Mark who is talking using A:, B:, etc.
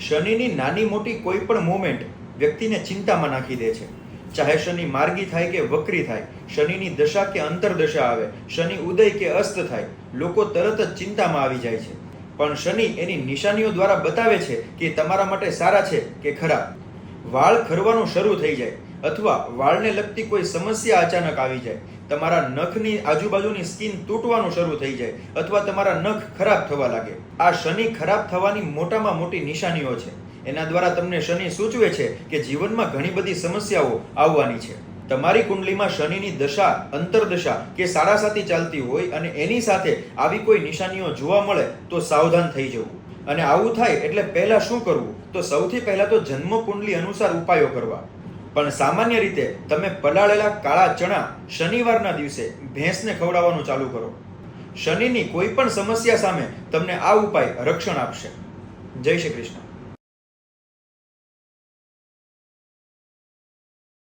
A: શનિની નાની મોટી કોઈ પણ મુમેન્ટ વ્યક્તિને ચિંતામાં નાખી દે છે. ચાહે શનિ માર્ગી થાય કે વક્રી થાય, શનિની દશા કે અંતરદશા આવે, શનિ ઉદય કે અસ્ત થાય, લોકો તરત જ ચિંતામાં આવી જાય છે. પણ શનિ એની નિશાનીઓ દ્વારા બતાવે છે કે તમારા માટે સારા છે કે ખરાબ. વાળ ખરવાનું શરૂ થઈ જાય, અથવા વાળને લગતી કોઈ સમસ્યા અચાનક આવી જાય. તમારા નખની આજુબાજુની સ્કિન તૂટવાનું શરૂ થઈ જાય અથવા તમારા નખ ખરાબ થવા લાગે. આ શનિ ખરાબ થવાની મોટામાં મોટી નિશાનીઓ છે. એના દ્વારા તમને શનિ સૂચવે છે કે જીવનમાં ઘણી બધી સમસ્યાઓ આવવાની છે. તમારી કુંડલીમાં શનિની દશા, અંતરદશા કે સાડાસાતી ચાલતી હોય અને એની સાથે આવી કોઈ નિશાનીઓ જોવા મળે તો સાવધાન થઈ જવું. અને આવું થાય એટલે પહેલાં શું કરવું? તો સૌથી પહેલાં તો જન્મ કુંડલી અનુસાર ઉપાયો કરવા. પણ સામાન્ય રીતે તમે પલાળેલા કાળા ચણા શનિવારના દિવસે ભેંસને ખવડાવવાનું ચાલુ કરો. શનિની કોઈ પણ સમસ્યા સામે તમને આ ઉપાય રક્ષણ આપશે. જય શ્રી કૃષ્ણ.